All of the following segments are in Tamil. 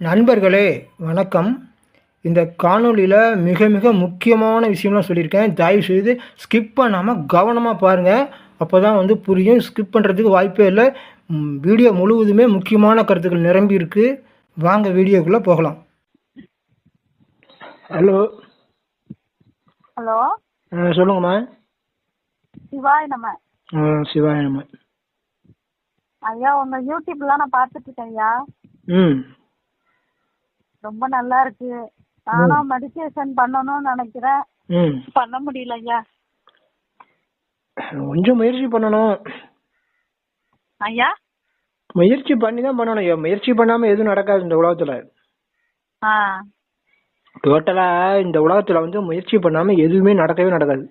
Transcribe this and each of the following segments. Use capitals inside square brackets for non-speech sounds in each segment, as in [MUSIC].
நண்பர்களே வணக்கம். இந்த காணொளியில் மிக மிக முக்கியமான விஷயம்லாம் சொல்லியிருக்கேன். தயவுசெய்து ஸ்கிப் பண்ணாமல் கவனமாக பாருங்கள் அப்போ தான் வந்து புரியும். ஸ்கிப் பண்ணுறதுக்கு வாய்ப்பே இல்லை. வீடியோ முழுவதுமே முக்கியமான கருத்துக்கள் நிரம்பி இருக்கு. வாங்க வீடியோக்குள்ளே போகலாம். ஹலோ ஹலோ சொல்லுங்கம்மா. சிவாய் நம்ம சிவாய நம்ம ஐயா உங்க யூடியூப்லாம் நான் பார்த்துட்டு இருக்கேன் ஐயா. ம். ரொம்ப நல்லா இருக்கு. நானும் மெடிடேஷன் பண்ணணும்னு நினைக்கிறேன். பண்ண முடியல ஐயா கொஞ்சம் முயற்சி பண்ணணும். ஐயா? முயற்சி பண்ணி தான் பண்ணணும். ஐயா. முயற்சி பண்ணாமல் எதுவும் நடக்காது இந்த உலகத்தில். டோட்டலா இந்த உலகத்துல வந்து முயற்சி பண்ணாம எதுவுமே நடக்கவே நடக்காது.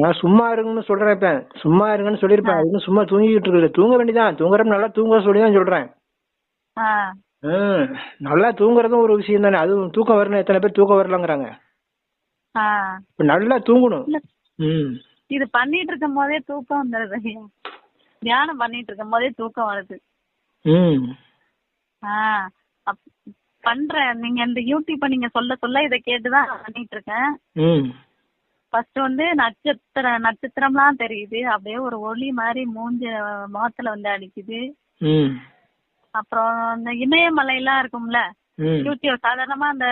நான் சும்மா இருங்கன்னு சொல்றேன் இப்ப. சும்மா இருங்கன்னு சொல்லியிருப்பேன். அது சும்மா தூங்கிட்டு இருக்குது. தூங்க வேண்டியதான் தூங்குறப்ப நல்லா தூங்க சொல்லி தான் சொல்றேன் ஹம், நல்லா தூங்குறதும் ஒரு விஷயம் தானே. அதுவும் தூக்கம் வரணும். எத்தனை பேர் தூக்கம் வரலங்கிறாங்க. ஆ. இப்ப நல்லா தூங்கணும். இல்ல. ம். இது பண்ணிட்டு இருக்கும் போதே தூக்கம் வந்துடுது ஐயா தியானம் பண்ணிட்டு இருக்கும் போதே தூக்கம் வருது. ம். ஆ. அப்- பண்றேன் நீங்க இந்த யூடியூப்ப நீங்க சொல்ல சொல்ல இதை கேட்டுதான் பண்ணிட்டு இருக்கேன். ம். ஃபர்ஸ்ட் வந்து நட்சத்திர நட்சத்திரம்லாம் தெரியுது. அப்படியே ஒரு ஒளி மாதிரி மூஞ்ச முகத்துல வந்து அடிக்குது. ம். அப்புறம் இந்த இமயமலை எல்லாம் இருக்கும்ல யூடியூப் சாதாரணமா அந்த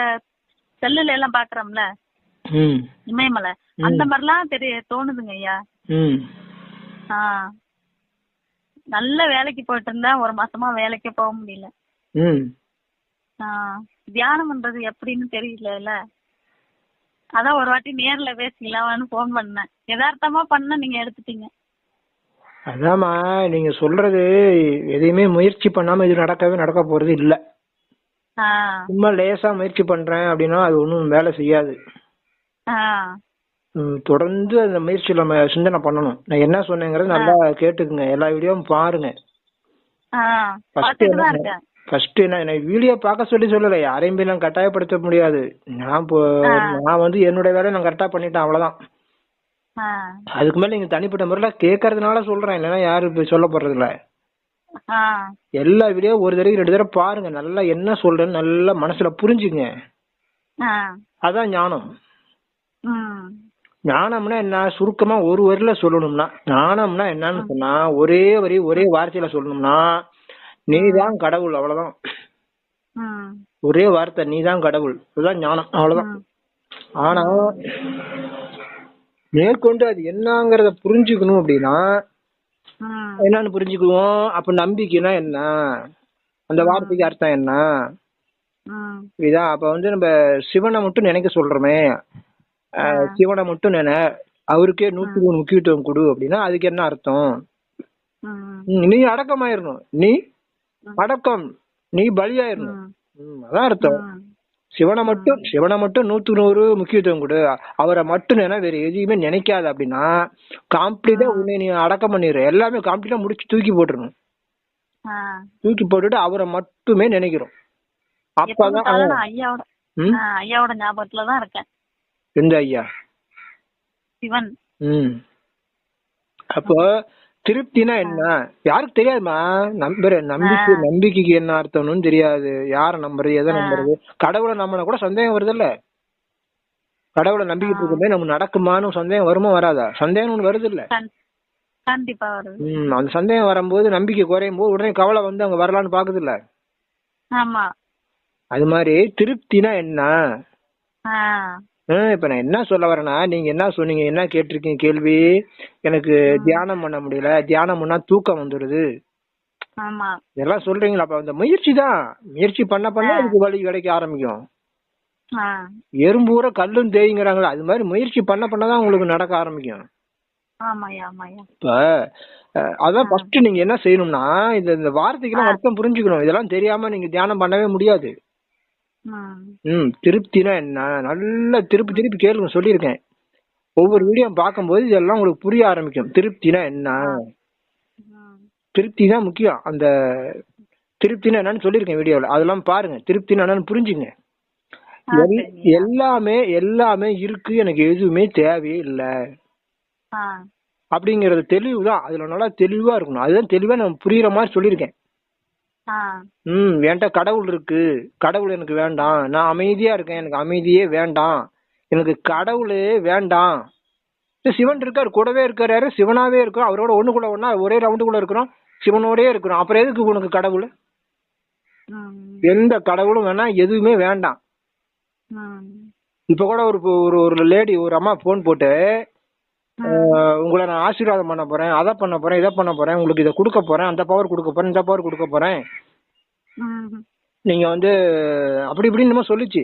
செல்லுல எல்லாம் பாக்குறோம்ல இமயமலை. அந்த மாதிரிலாம் தெரிய தோணுதுங்க ஐயா. நல்ல வேலைக்கு போயிட்டு இருந்தேன் ஒரு மாசமா வேலைக்கே போக முடியல. தியானம் பண்றது எப்படின்னு தெரியல அதான் ஒரு வாட்டி நேர்ல பேசிக்கலாம்னு ஃபோன் பண்ணேன். யதார்த்தமா பண்ண நீங்க எடுத்துட்டீங்க. அதாம்மா நீங்க சொல்றது எதையுமே முயற்சி பண்ணாம இது நடக்கவே நடக்க போறது இல்ல. ஆ. சும்மா லேசா முயற்சி பண்றேன் அப்படின்னா அது ஒன்றும் வேலை செய்யாது. ஆ. ம், தொடர்ந்து அந்த முயற்சியில் நம்ம சிந்தனை பண்ணணும். நான் என்ன சொன்னேங்கிறது நல்லா கேட்டுக்குங்க. எல்லா வீடியோவும் பாருங்க. ஆ. பார்த்துட்டு தான் என்ன- இருக்கேன். ஃபர்ஸ்ட் என்ன நான் வீடியோ பார்க்க சொல்லி சொல்லலை. யாரையும் போய் நான் கட்டாயப்படுத்த முடியாது. நான் இப்போ நான் வந்து என்னோட வேலையை நான் கரெக்டாக பண்ணிட்டேன். அவ்வளவுதான். அதுக்கு மேல நீங்க தனிப்பட்ட முறையில் கேட்கறதுனால சொல்றேன் இல்லைன்னா யாரும் இப்போ சொல்ல போறது இல்ல எல்லா வீடியோ ஒரு தடவை ரெண்டு தடவை பாருங்க நல்லா என்ன சொல்றேன்னு நல்லா மனசுல புரிஞ்சுங்க. அதான் ஞானம். ஞானம்னா என்ன? சுருக்கமா ஒரு வரியில சொல்லணும்னா ஞானம்னா என்னன்னு சொன்னா ஒரே வரி ஒரே வார்த்தையில சொல்லணும்னா நீதான் கடவுள் அவ்வளவுதான். ஒரே வார்த்தை நீதான் கடவுள். இதுதான் ஞானம் அவ்வளவுதான். ஆனா மேற்கொண்டு அது என்னங்கறத புரிஞ்சுக்கணும் அப்படின்னா என்னன்னு புரிஞ்சுக்குவோம். அப்ப நம்பிக்கைனா என்ன? அந்த வார்த்தைக்கு அர்த்தம் என்ன? இதான் அப்ப வந்து நம்ம சிவனை மட்டும் நினைக்க சொல்றோமே. சிவனை மட்டும் நினை அவருக்கே நூத்தி மூணு முக்கியத்துவம் கொடு அப்படின்னா அதுக்கு என்ன அர்த்தம்? நீ அடக்கமாயிரணும். நீ அடக்கம். நீ பலியாயிரணும். அதான் அர்த்தம். சிவனை மட்டும் சிவனை மட்டும் நூத்துக்கு நூறு முக்கியத்துவம் கொடு. அவரை மட்டும் நினை வேற எதையுமே நினைக்காத அப்படின்னா கம்ப்ளீட்டா உன்னை நீ அடக்கம் பண்ணிடுற எல்லாமே கம்ப்ளீட்டா முடிச்சு தூக்கி போட்டுறணும். ஆ. தூக்கி போட்டுட்டு அவரை மட்டுமே நினைக்கிறோம். அப்பதான் ஐயாவோட ம்? ஆ, ஐயாவோட ஞாபகத்துல தான் இருக்கேன். எந்த ஐயா? சிவன். அப்போ திருப்தினா என்ன? யாருக்கு தெரியாதுமா? நம்புற நம்பிக்கை நம்பிக்கைக்கு என்ன அர்த்தம்னு தெரியாது. யார நம்புறது எதை நம்புறது? கடவுளை நம்பினா கூட சந்தேகம் வருதுல்ல. கடவுளை நம்பிக்கிட்டு இருக்கும்போது நம்ம நடக்குமான்னு சந்தேகம் வருமா வராதா? சந்தேகம் ஒண்ணு வருது இல்ல கண்டிப்பா வருது. அந்த சந்தேகம் வரும்போது நம்பிக்கை குறையும் போது உடனே கவலை வந்து அங்க வரலான்னு பாக்குது இல்ல ஆமா. அது மாதிரி திருப்தினா என்ன? ஹம், இப்ப நான் என்ன சொல்ல வரேன்னா நீங்க என்ன சொன்னீங்க என்ன கேட்டிருக்கீங்க கேள்வி எனக்கு தியானம் பண்ண முடியல. தியானம் பண்ணா தூக்கம் வந்துடுது ஆமா. இதெல்லாம் சொல்றீங்களா? அப்ப அந்த முயற்சி தான். முயற்சி பண்ண பண்ண அதுக்கு வழி கிடைக்க ஆரம்பிக்கும். ஆ. எறும்பூர கல்லும் தேய்ங்கிறாங்களா அது மாதிரி முயற்சி பண்ண பண்ணதான் உங்களுக்கு நடக்க ஆரம்பிக்கும். ஆமாய்யா ஆமாய்யா. இப்ப அதான் ஃபர்ஸ்ட் நீங்க என்ன செய்யணும்னா இந்த இந்த வார்த்தைக்கெல்லாம் அர்த்தம் புரிஞ்சுக்கணும். இதெல்லாம் தெரியாம நீங்க தியானம் பண்ணவே முடியாது. ம் திருப்தினா என்ன? நல்லா திருப்பி திருப்பி கேளுங்க சொல்லியிருக்கேன். ஒவ்வொரு வீடியோ பார்க்கும்போது இதெல்லாம் உங்களுக்கு புரிய ஆரம்பிக்கும். திருப்தினா என்ன? திருப்தி தான் முக்கியம். அந்த திருப்தினா என்னன்னு சொல்லியிருக்கேன் வீடியோவில். அதெல்லாம் பாருங்க. திருப்தினா என்னன்னு புரிஞ்சுங்க. எல்லாமே எல்லாமே இருக்கு. எனக்கு எதுவுமே தேவையே இல்லை. அப்படிங்கறது தெளிவு தான் அதுல நல்லா தெளிவா இருக்கணும். அதுதான் தெளிவா நான் புரியுற மாதிரி சொல்லியிருக்கேன். ம் என்கிட்ட கடவுள் இருக்கு. கடவுள் எனக்கு வேண்டாம். நான் அமைதியா இருக்கேன். எனக்கு அமைதியே வேண்டாம். எனக்கு கடவுளே வேண்டாம். சிவன் இருக்காரு கூடவே இருக்காரு சிவனாவே இருக்கிறோம். அவரோட ஒண்ணுக்குள்ள ஒண்ணா ஒரே ரவுண்டுக்குள்ள இருக்கிறோம். சிவனோடயே இருக்கிறோம். அப்புறம் எதுக்கு உனக்கு கடவுள்? எந்த கடவுளும் வேணாம் எதுவுமே வேண்டாம். இப்ப கூட ஒரு ஒரு ஒரு லேடி ஒரு அம்மா போன் போட்டு அஹ், உங்களை நான் ஆசீர்வாதம் பண்ண போறேன் அதை பண்ண போறேன் இதை பண்ண போறேன் உங்களுக்கு இதை கொடுக்க போறேன் அந்த பவர் கொடுக்க போறேன் இந்த பவர் கொடுக்க போறேன். நீங்க வந்து அப்படி இப்படின்னு சொல்லுச்சு.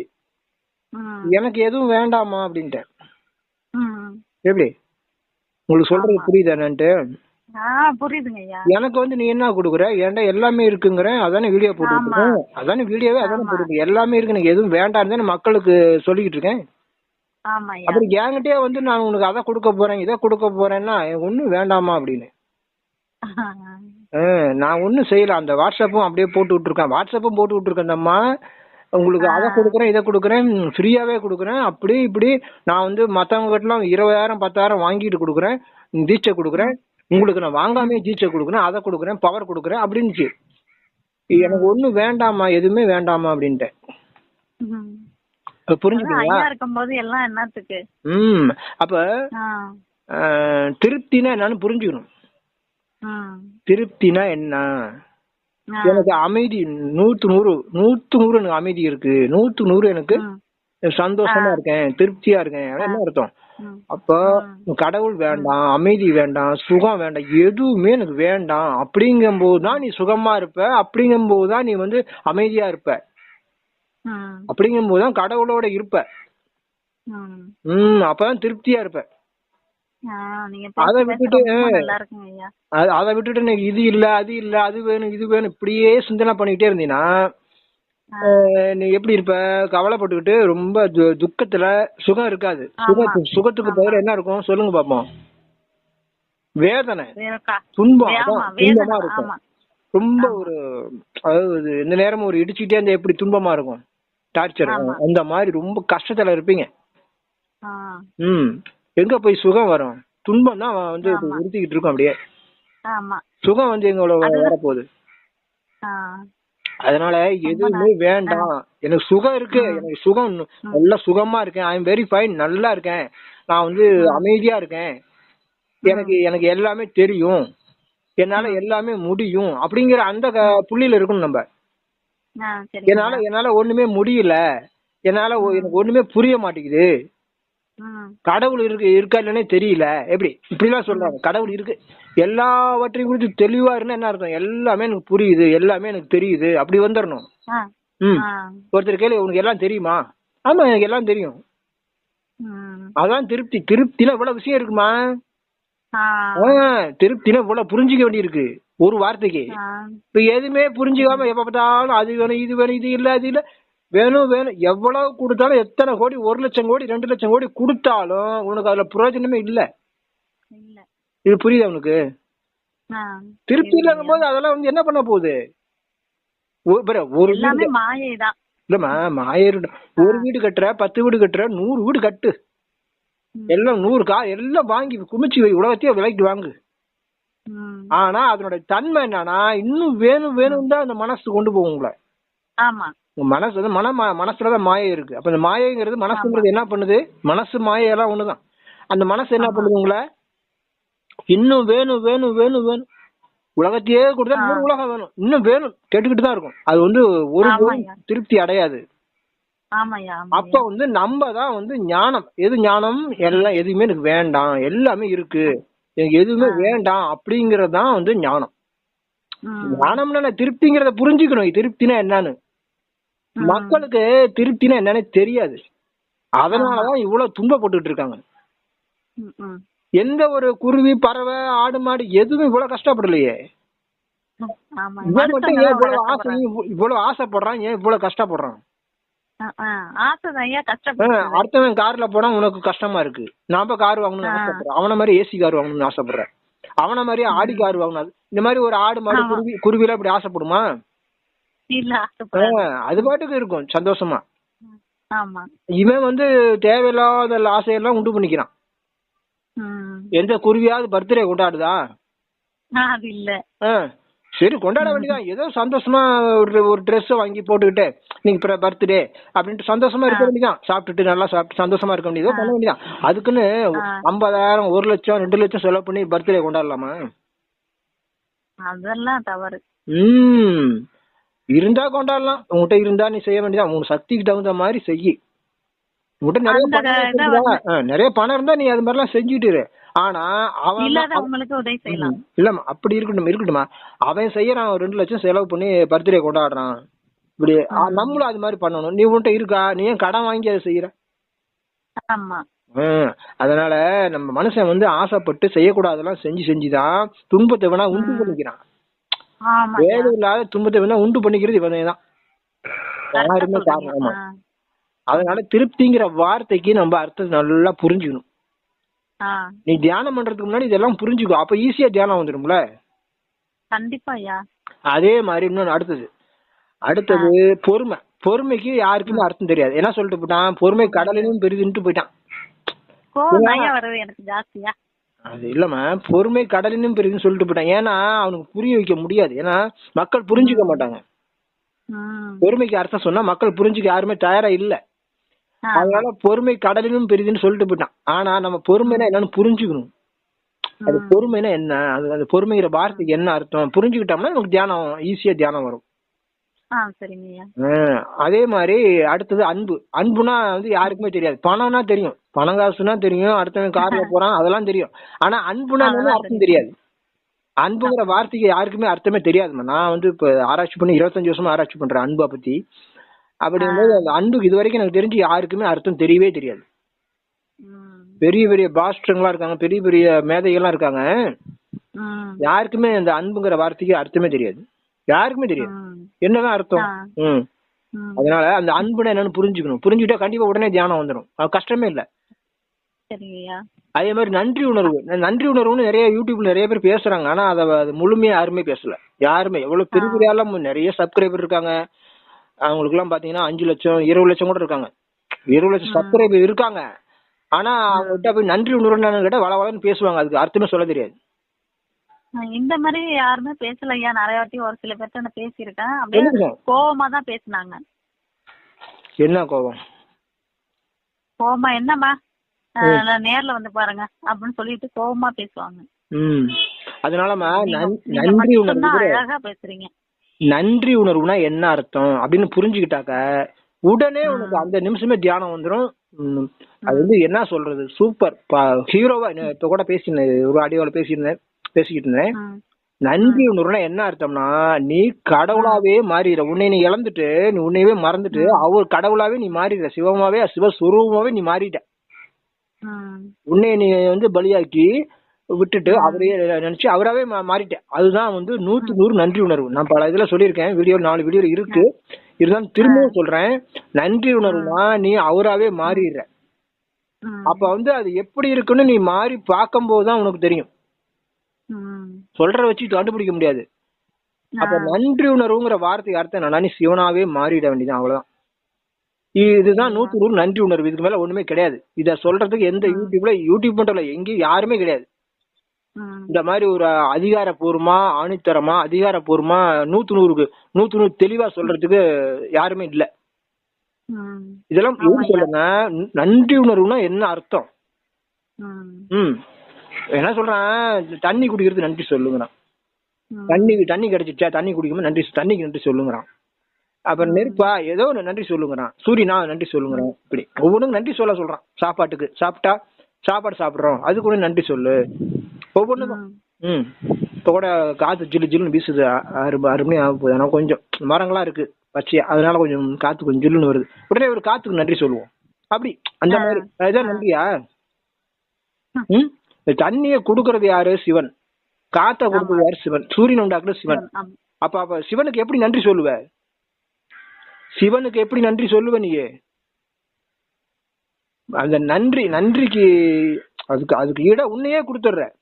எனக்கு எதுவும் வேண்டாமா அப்படின்ட்டேன். ம் எப்படி? உங்களுக்கு சொல்றது புரியுதா என்னன்ட்டு? எனக்கு வந்து நீ என்ன கொடுக்குற? என்கிட்ட எல்லாமே இருக்குங்கிற அதானே வீடியோ இருக்கேன். அதானே வீடியோவே அதானே போட்டுருக்கு எல்லாமே இருக்கு எனக்கு எதுவும் வேண்டாம்னு மக்களுக்கு சொல்லிக்கிட்டு இருக்கேன். அப்புறம் என்கிட்டயே வந்து நான் உனக்கு அதை கொடுக்க போறேன் இதை கொடுக்க போறேன்னா ஒண்ணும் வேண்டாமா அப்படின்னு. [LAUGHS] நான் ஒண்ணும் செய்யல. அந்த வாட்ஸ்அப்பும் அப்படியே போட்டு விட்டுருக்கேன். வாட்ஸ்அப்பும் போட்டு விட்டுருக்கேன் அந்த அம்மா உங்களுக்கு அதை கொடுக்குறேன் இதை கொடுக்குறேன் ஃப்ரீயாவே கொடுக்குறேன். அப்படி இப்படி நான் வந்து மத்தவங்க கிட்டலாம் இருபதாயிரம் பத்தாயிரம் வாங்கிட்டு கொடுக்குறேன். தீட்சை கொடுக்குறேன். உங்களுக்கு நான் வாங்காமே தீட்சை கொடுக்குறேன் அதை கொடுக்குறேன் பவர் கொடுக்குறேன் அப்படின்னுச்சு. எனக்கு ஒண்ணும் வேண்டாமா எதுவுமே வேண்டாமா அப்படின்ட்டேன். ம். அப்ப அதான் புரிஞ்சுக்கீங்களா இருக்கும்போது எல்லாம் என்னத்துக்கு? ம் அப்ப திருப்தினா என்னன்னு புரிஞ்சுக்கணும். திருப்தினா என்ன. எனக்கு அமைதி நூத்து நூறு நூத்து நூறு எனக்கு அமைதி இருக்கு. நூத்து நூறு எனக்கு. சந்தோஷமா இருக்கேன் திருப்தியா இருக்கேன். என்ன அர்த்தம். அப்போ கடவுள் வேண்டாம் அமைதி வேண்டாம் சுகம் வேண்டாம் எதுவுமே எனக்கு வேண்டாம். அப்படிங்கும்போது தான் நீ சுகமா இருப்ப அப்படிங்கும்போது தான் நீ வந்து அமைதியா இருப்ப. ம். அப்படிங்கும்போது தான் கடவுளோட இருப்ப. ம். ம் அப்பதான் திருப்தியா இருப்ப. அதை விட்டுட்டு- அது- விட்டுட்டு இது இல்ல அது இல்ல அது வேணும் இது வேணும் இப்படியே சிந்தனை பண்ணிட்டே இருந்தீங்கன்னா நீ எப்படி இருப்ப? கவலைப்பட்டுக்கிட்டு ரொம்ப துக்கத்துல சுகம் இருக்காது. சுகத்துக்கு சுகத்துக்கு பதில் என்ன இருக்கும்? சொல்லுங்க பாப்போம். வேதனை. துன்பம் துன்பமா இருக்கும். ரொம்ப ஒரு அதாவது இந்த நேரமும் ஒரு இடிச்சுட்டே இருந்தா எப்படி துன்பமா இருக்கும்? டார்ச்சர் அந்த மாதிரி ரொம்ப கஷ்டத்துல இருப்பீங்க. ம். எங்க போய் சுகம் வரும்? துன்பம் தான் வந்து உறுத்திக்கிட்டு இருக்கும் அப்படியே. சுகம் வந்து எங்க வரப்போகுது. அதனால எதுவுமே வேண்டாம். எனக்கு சுகம் இருக்கு. எனக்கு சுகம் நல்லா சுகமா இருக்கேன். ஐ எம் வெரி ஃபைன் நல்லா இருக்கேன். நான் வந்து அமைதியா இருக்கேன். எனக்கு எனக்கு எல்லாமே தெரியும். என்னால எல்லாமே முடியும். அப்படிங்கிற அந்த புள்ளியில இருக்கணும் நம்ம. என்னால என்னால ஒண்ணுமே முடியல. என்னால எனக்கு ஒண்ணுமே புரிய மாட்டேங்குது. கடவுள் இருக்கு இருக்கா இல்லைன்னே தெரியல. எப்படி? இப்படிலாம் சொல்றாங்க கடவுள் இருக்கு. எல்லாவற்றையும் குறித்து தெளிவா இருந்தா என்ன அர்த்தம்? எல்லாமே எனக்கு புரியுது. எல்லாமே எனக்கு தெரியுது. அப்படி வந்துடணும் ம். ஒருத்தர் கேள்வி உனக்கு எல்லாம் தெரியுமா? ஆமா எனக்கு எல்லாம் தெரியும். அதான் திருப்தி. திருப்தியில இவ்வளவு விஷயம் இருக்குமா? திருப்தியில இவ்வளவு புரிஞ்சுக்க வேண்டியிருக்கு. ஒரு வார்த்தைக்கு. இப்ப எதுவுமே புரிஞ்சுக்காம எப்ப பார்த்தாலும் அது வேணும் இது வேணும் இது இல்ல அது இல்ல. வேணும் வேணும். எவ்வளவு கொடுத்தாலும் எத்தனை கோடி ஒரு லட்சம் கோடி ரெண்டு லட்சம் கோடி கொடுத்தாலும் உனக்கு அதுல பிரயோஜனமே இல்ல. இது புரியுதா உனக்கு? திருப்தி இல்லங்கும் போது அதெல்லாம் வந்து என்ன பண்ண போகுது? ஒரு இல்லம்மா ஆயிரம் ஒரு வீடு கட்டுற பத்து வீடு கட்டுற நூறு வீடு கட்டு. எல்லாம் நூறு கா எல்லாம் வாங்கி குமிச்சு உலகத்தையே விலைக்கு வாங்கு. ஆனா அதனோட தன்மை என்னன்னா இன்னும் வேணும் வேணும் தான் அந்த மனசு கொண்டு போகும் உங்களை. ஆமா. மனசு வந்து மன மனசுலதான் மாயை இருக்கு. அப்ப இந்த மாயைங்கிறது மனசுங்கிறது என்ன பண்ணுது? மனசு மாயெல்லாம் ஒண்ணுதான். அந்த மனசு என்ன பண்ணுது உங்களை? இன்னும் வேணும் வேணும் வேணும் வேணும். உலகத்தையே கொடுத்தா இன்னொரு உலகம் வேணும். இன்னும் வேணும். கேட்டுக்கிட்டு தான் இருக்கும். அது வந்து ஒரு. திருப்தி அடையாது. அப்ப வந்து நம்ம தான் வந்து ஞானம். எது ஞானம்? எல்லாம் எதுவுமே எனக்கு வேண்டாம். எல்லாமே இருக்கு. எனக்கு எதுவுமே வேண்டாம் அப்படிங்கறது தான் வந்து ஞானம். ஞானம்னா என்ன? திருப்திங்கிறத புரிஞ்சுக்கணும். திருப்தினா என்னன்னு. மக்களுக்கு திருப்தினா என்னன்னு தெரியாது. அதனாலதான் இவ்வளவு துன்பப்பட்டுட்டு இருக்காங்க எந்த ஒரு குருவி பறவை ஆடு மாடு எதுவும் இவ்வளவு கஷ்டப்படலையே. இவ்வளவு ஆசை இவ்வளவு ஆசைப்படுறான் ஏன் இவ்வளவு கஷ்டப்படுறான் ஆசைதான் ஐயா ஆ, கஷ்டப்பட்டு அடுத்தவன் கார்ல போனா உனக்கு கஷ்டமா இருக்கு. நாம கார் வாங்கணும்னு ஆசைப்படுறேன். அவன மாதிரி ஏசி கார் வாங்கணும்னு ஆசைப்படுறேன். அவன மாதிரி ஆடி கார் வாங்கணும். அது- இந்த மாதிரி ஒரு ஆடு மாடு குருவி குருவிலாம் இப்படி ஆசைப்படுமா? அது பாட்டுக்கு இருக்கும். சந்தோஷமா. இவன் வந்து தேவையில்லாத ஆசையெல்லாம் உண்டு பண்ணிக்கிறான். எந்த குருவியாவது பர்த்டே கொண்டாடுதா? இல்ல. சரி கொண்டாட வேண்டியதான் ஏதோ சந்தோஷமா ஒரு ஒரு ட்ரெஸ் வாங்கி போட்டுக்கிட்டு நீங்க பர்த்டே அப்படின்ட்டு சந்தோஷமா இருக்க வேண்டியதான் சாப்பிட்டுட்டு நல்லா சாப்பிட்டு சந்தோஷமா இருக்க வேண்டியதோ பண்ண வேண்டியதான் அதுக்குன்னு ஐம்பதாயிரம் ஒரு லட்சம் ரெண்டு லட்சம் செலவு பண்ணி பர்த்டே கொண்டாடலாமா? அதெல்லாம் தவறு. ம். இருந்தா கொண்டாடலாம். உங்ககிட்ட இருந்தா நீ செய்ய வேண்டியதான் உன் சக்திக்கு தகுந்த மாதிரி செய்யி. உங்ககிட்ட நிறைய நிறைய பணம் இருந்தா நீ அது மாதிரிலாம் செஞ்சுட்டு இரு. ஆனா அவன் இல்லாதவங்களுக்கு உதவி செய்யலாம். ம், இல்லம்மா அப்படி இருக்கட்டும் இருக்கட்டும்மா அவன் செய்யறான் ரெண்டு லட்சம் செலவு பண்ணி பர்த்டே கொண்டாடுறான். இப்படி நம்மளும் அது மாதிரி பண்ணணும். நீ உன்கிட்ட இருக்கா? நீ ஏன் கடன் வாங்கி அதை செய்யற? ஆமா. அதனால நம்ம மனுஷன் வந்து ஆசைப்பட்டு செய்யக்கூடாதெல்லாம் செஞ்சு செஞ்சுதான் துன்பத்தை வேணா உண்டு பண்ணிக்கிறான். ஆமா தேவையில்லாத துன்பத்தை வேணா உண்டு பண்ணிக்கிறது இவனே தான். யாருமே காரணம் அதனால திருப்திங்கிற வார்த்தைக்கு நம்ம அர்த்தம் நல்லா புரிஞ்சுக்கணும். நீ தியானம் பண்றதுக்கு முன்னாடி இதெல்லாம் புரிஞ்சுக்கோ. அப்ப ஈஸியா தியானம் வந்துடும்ல? கண்டிப்பா ஐயா. அதே மாதிரி இன்னொன்னு அடுத்தது. அடுத்தது பொறுமை. பொறுமைக்கு யாருக்குமே அர்த்தம் தெரியாது. என்ன சொல்லிட்டு போயிட்டான்? பொறுமை கடலிலும் பெரிதுன்ட்டு போயிட்டான். எனக்கு ஜாஸ்தியா. அது இல்லம்மா. பொறுமை கடலினும் பெரிதுன்னு சொல்லிட்டு போயிட்டான். ஏன்னா அவனுக்கு புரிய வைக்க முடியாது. ஏன்னா மக்கள் புரிஞ்சுக்க மாட்டாங்க. பொறுமைக்கு அர்த்தம் சொன்னா மக்கள் புரிஞ்சுக்க யாருமே தயாரா இல்ல. அதனால பொறுமை கடலிலும் பெரிதுன்னு சொல்லிட்டு போயிட்டான். ஆனா நம்ம பொறுமைனா என்னன்னு புரிஞ்சுக்கணும். அது பொறுமைனா என்ன? அது அந்த பொறுமைங்கிற வார்த்தைக்கு என்ன அர்த்தம்? புரிஞ்சுக்கிட்டோம்னா நமக்கு தியானம் ஈஸியா தியானம் வரும். அதே மாதிரி அடுத்தது அன்பு. அன்புனா வந்து யாருக்குமே தெரியாது. பணம்னா தெரியும். பணம் காசுனா தெரியும். அடுத்தவன் கார்ல [LAUGHS] போறான் அதெல்லாம் தெரியும். ஆனா அன்புனா அர்த்தம் தெரியாது. அன்புங்கிற வார்த்தைக்கு யாருக்குமே அர்த்தமே தெரியாதுமா நான் வந்து இப்ப ஆராய்ச்சி பண்ணி இருபத்தஞ்சு வருஷமா ஆராய்ச்சி பண்றேன் அன்பை பத்தி. அப்படிங்கும்போது அந்த அன்புக்கு இது வரைக்கும் எனக்கு தெரிஞ்சு யாருக்குமே அர்த்தம் தெரியவே தெரியாது. பெரிய பெரிய பாஸ்டர்லாம் இருக்காங்க பெரிய பெரிய மேதைகள்லாம் இருக்காங்க. யாருக்குமே அந்த அன்புங்கிற வார்த்தைக்கு அர்த்தமே தெரியாது. யாருக்குமே தெரியாது. என்னதான் அர்த்தம்? ஆ. ம். ம். அதனால அந்த அன்புனா என்னன்னு புரிஞ்சுக்கணும். புரிஞ்சுக்கிட்டா கண்டிப்பா உடனே தியானம் வந்துடும் அது கஷ்டமே இல்ல. அதே மாதிரி நன்றி உணர்வு. நன்றி உணர்வுன்னு நிறைய யூடியூப்ல நிறைய பேர் பேசுறாங்க. ஆனா அதை முழுமையா யாருமே பேசல. யாருமே. எவ்வளவு பெரிய பெரிய நிறைய சப்ஸ்கிரைபர் இருக்காங்க. அவங்களுக்கு எல்லாம் பாத்தீங்கன்னா அஞ்சு லட்சம் இருபது லட்சம் கூட இருக்காங்க. இருபது லட்சம் சப்ஸ்கிரைபர் இருக்காங்க. ஆனா அவங்ககிட்ட போய் நன்றி உணர்வு கேட்டா வள வளன்னு பேசுவாங்க. அதுக்கு அர்த்தமே சொல்ல தெரியாது. இந்த மாதிரி யாருமே பேசல ஐயா. நிறைய வாட்டி ஒரு சில பேர்ட்ட நான் பேசியிருக்கேன். அப்படியே? கோவமா தான் பேசுனாங்க. என்ன கோபம் கோவமா என்னம்மா? நேர்ல வந்து பாருங்க. அப்படின்னு சொல்லிட்டு கோவமா பேசுவாங்க. அதனாலமா நன்றி உணர்வு அழகா பேசுறீங்க. நன்றி உணர்வுனா என்ன அர்த்தம் அப்படின்னு புரிஞ்சுக்கிட்டாக்க உடனே உனக்கு அந்த நிமிஷமே தியானம் வந்துரும். ம், அது வந்து என்ன சொல்றது? சூப்பர். ஹீரோவா இப்ப கூட பேசினேன் ஒரு ஆடியோல பேசியிருந்தேன். பேசிக்கிட்டு இருந்தேன். நன்றி உணர்வுனா என்ன அர்த்தம்னா நீ கடவுளாவே மாறிடுற உன்னை நீ இழந்துட்டு நீ உன்னையவே மறந்துட்டு அவர் கடவுளாவே நீ மாறிடுற சிவமாவே சிவஸ்வரூபமாவே நீ மாறிட்ட. உன்னை நீ வந்து பலியாக்கி விட்டுட்டு அவரையே நினைச்சு அவராவே மா- மாறிட்ட அதுதான் வந்து நூத்து நூறு நன்றி உணர்வு. நான் பல இதுல சொல்லியிருக்கேன். வீடியோ நாலு வீடியோ இருக்கு. இருந்தாலும் திரும்பவும் சொல்றேன். நன்றி உணர்வுனா நீ அவராவே மாறிடுற. அப்ப வந்து அது எப்படி இருக்குன்னு நீ மாறி பார்க்கும்போது தான் உனக்கு தெரியும். சொல்ற வச்சு கண்டுபிடிக்க முடியாது. அப்ப நன்றி உணர்வுங்கிற வார்த்தைக்கு அர்த்தம் என்னன்னா நீ சிவனாவே மாறிட வேண்டியதான் அவ்வளவுதான். இதுதான் நூத்து நூறு நன்றி உணர்வு. இதுக்கு மேல ஒண்ணுமே கிடையாது. இத சொல்றதுக்கு எந்த யூடியூப்ல யூடியூப் மட்டும் இல்ல எங்கேயும் யாருமே கிடையாது. இந்த மாதிரி ஒரு அதிகாரப்பூர்வமா ஆணித்தரமா அதிகாரப்பூர்வமா நூத்து நூறுக்கு நூத்து நூறு தெளிவா சொல்றதுக்கு யாருமே இல்ல. இதெல்லாம் சொல்லுங்க நன்றி உணர்வுனா என்ன அர்த்தம்? ம். என்ன சொல்றேன் தண்ணி குடிக்கிறது நன்றி சொல்லுங்கிறான். தண்ணி தண்ணி கிடைச்சிச்சா தண்ணி குடிக்கும்போது நன்றி தண்ணிக்கு நன்றி சொல்லுங்கிறான். அப்புறம் நெருப்பா ஏதோ ஒன்று நன்றி சொல்லுங்கிறான். சூரியனா நன்றி சொல்லுங்கிறான். இப்படி. ஒவ்வொன்றும் நன்றி சொல்ல சொல்றான். சாப்பாட்டுக்கு. சாப்பிட்டா சாப்பாடு சாப்பிடுறோம். அதுக்கு கூட நன்றி சொல்லு. ஒவ்வொன்றுக்கும் ம். இப்போ கூட காத்து ஜில்லு ஜில்லுன்னு வீசுது. அ- அரு அருமையாக ஆக போகுது. ஆனால் கொஞ்சம் மரங்கள்லாம் இருக்கு பச்சையா. அதனால கொஞ்சம் காத்து கொஞ்சம் ஜில்லுன்னு வருது. உடனே ஒரு காத்துக்கு நன்றி சொல்லுவோம். அப்படி அந்த மாதிரி. அதுதான் நன்றியா? ம்? தண்ணியை கொடுக்கறது யாரு? சிவன். காத்த கொடுக்கறது யாரு? சிவன். சூரியன் உண்டாக்குறது சிவன். அப்ப அப்ப சிவனுக்கு எப்படி நன்றி சொல்லுவ? சிவனுக்கு எப்படி நன்றி சொல்லுவ நீ? அந்த நன்றி நன்றிக்கு அதுக்கு அதுக்கு ஈட உன்னையே கொடுத்துடுற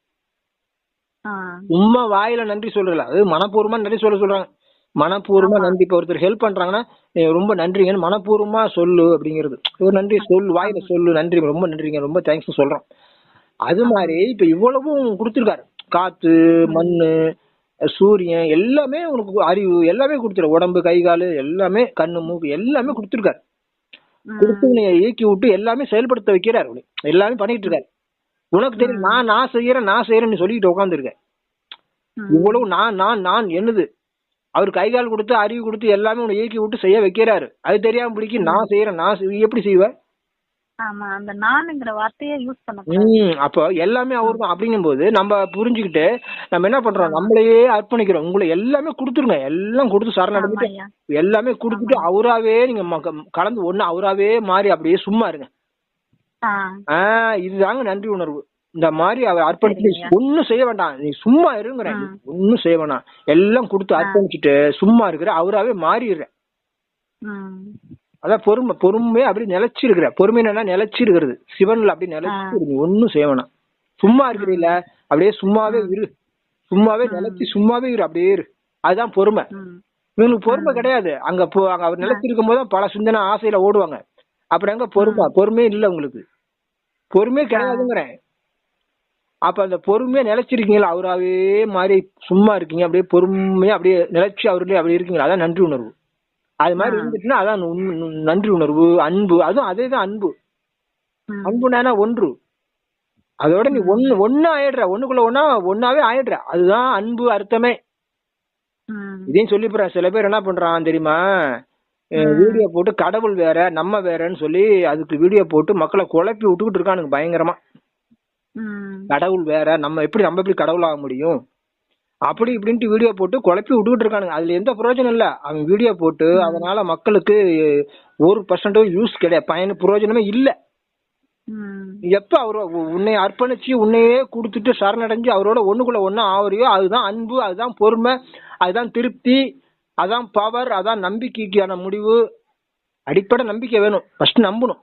உண்மை வாயில நன்றி சொல்றல அது மனப்பூர்வமா நன்றி சொல்ல சொல்றாங்க. மனப்பூர்வமா நன்றி. இப்ப ஒருத்தர் ஹெல்ப் பண்றாங்கன்னா ரொம்ப நன்றிங்கன்னு மனப்பூர்வமா சொல்லு அப்படிங்கிறது. ஒரு நன்றி சொல்லு வாயில சொல்லு நன்றி ரொம்ப நன்றிங்க ரொம்ப தேங்க்ஸ் சொல்றோம். அது மாதிரி இப்ப இவ்வளவும் கொடுத்துருக்காரு. காத்து மண்ணு சூரியன் எல்லாமே உனக்கு அறிவு எல்லாமே கொடுத்துரு. உடம்பு கை கால் எல்லாமே கண்ணு மூக்கு எல்லாமே கொடுத்துருக்காரு. கொடுத்து உன்னை இயக்கி விட்டு எல்லாமே செயல்படுத்த வைக்கிறார். எல்லாமே பண்ணிட்டு இருக்காரு. உனக்கு தெரியும் நான் நான் செய்யறேன் நான் செய்யறேன்னு சொல்லிட்டு உட்காந்துருக்க ம். இவ்வளவு நான் நான் நான் என்னது? அவர் கை கால் கொடுத்து அறிவு கொடுத்து எல்லாமே உன்னை இயக்கி விட்டு செய்ய வைக்கிறாரு. அது தெரியாம பிடிக்கி நான் செய்யறேன் நான் எப்படி செய்வ? ஆமா அந்த நானுங்கிற வார்த்தையை யூஸ் பண்ண ம் அப்போ எல்லாமே அவர் தான் அப்படிங்கும்போது நம்ம புரிஞ்சுக்கிட்டு நம்ம என்ன பண்றோம்? நம்மளையே அர்ப்பணிக்கிறோம். உங்களை எல்லாமே கொடுத்துருங்க. எல்லாம் கொடுத்து சரணடைஞ்சிட்டு எல்லாமே கொடுத்துட்டு அவராவே நீங்க கலந்து ஒண்ணு அவராவே மாறி அப்படியே சும்மா இருங்க. இதுதாங்க நன்றி உணர்வு. இந்த மாதிரி அவர் அர்ப்பணிச்சு. ஒண்ணும் செய்ய வேண்டாம். நீ சும்மா இருங்கிற ம். ஒண்ணும் செய்ய வேண்டாம் எல்லாம் கொடுத்து அர்ப்பணிச்சுட்டு சும்மா இருக்கிற அவராவே மாறிடுற. அதான் பொறுமை பொறுமையே அப்படி நிலைச்சு இருக்கிற பொறுமை என்னன்னா நிலைச்சு இருக்கிறது சிவன்ல அப்படி நிலைச்சு இரு. நீ ஒண்ணும் செய்ய வேணாம். சும்மா இருக்கிறீல்ல அப்படியே சும்மாவே இரு. சும்மாவே நிலைச்சு சும்மாவே இரு அப்படியே இரு. அதுதான் பொறுமை. இவனுக்கு பொறுமை கிடையாது. அங்க போ அங்க அவர் நிலைச்சு இருக்கும் போது பல சிந்தனை ஆசையில ஓடுவாங்க. அப்படி அங்க பொறுமை பொறுமையே இல்ல உங்களுக்கு. பொறுமையே கிடையாதுங்கிறேன். அப்ப அந்த பொறுமையா நிலைச்சிருக்கீங்களா? அவராவே மாதிரி சும்மா இருக்கீங்க. அப்படியே பொறுமையா அப்படியே நிலைச்சு அவருடைய அப்படி இருக்கீங்களா? அதான் நன்றி உணர்வு. அது மாதிரி இருந்துச்சுன்னா அதான் நன்றி உணர்வு அன்பு. அதுவும் அதே தான் அன்பு. அன்புனா ஒன்று. அதோட நீ ஒண்ணு ஒண்ணு ஆயிடுற. ஒண்ணுக்குள்ள ஒண்ணா ஒண்ணாவே ஆயிடுற. அதுதான் அன்பு அர்த்தமே. இதையும் சொல்லி போறேன் சில பேர் என்ன பண்றான் தெரியுமா? வீடியோ போட்டு கடவுள் வேற நம்ம வேறன்னு சொல்லி அதுக்கு வீடியோ போட்டு மக்களை குழப்பி விட்டுக்கிட்டு இருக்கானுங்க பயங்கரமா. கடவுள் வேற நம்ம எப்படி நம்ம எப்படி கடவுள் ஆக முடியும்? அப்படி இப்படின்ட்டு வீடியோ போட்டு குழப்பி விட்டுக்கிட்டு இருக்கானுங்க. அதுல எந்த பிரயோஜனம் இல்ல. அவன் வீடியோ போட்டு அதனால மக்களுக்கு ஒரு பர்சன்டும் யூஸ் கிடையாது. பயன் பிரயோஜனமே இல்ல. எப்ப அவர் உன்னை அர்ப்பணிச்சு உன்னையே கொடுத்துட்டு சரணடைஞ்சு அவரோட ஒண்ணுக்குள்ள ஒண்ணு ஆவறியோ அதுதான் அன்பு அதுதான் பொறுமை அதுதான் திருப்தி அதான் பவர் அதான் நம்பிக்கைக்கான முடிவு. அடிப்படை நம்பிக்கை வேணும். ஃபர்ஸ்ட் நம்பணும்.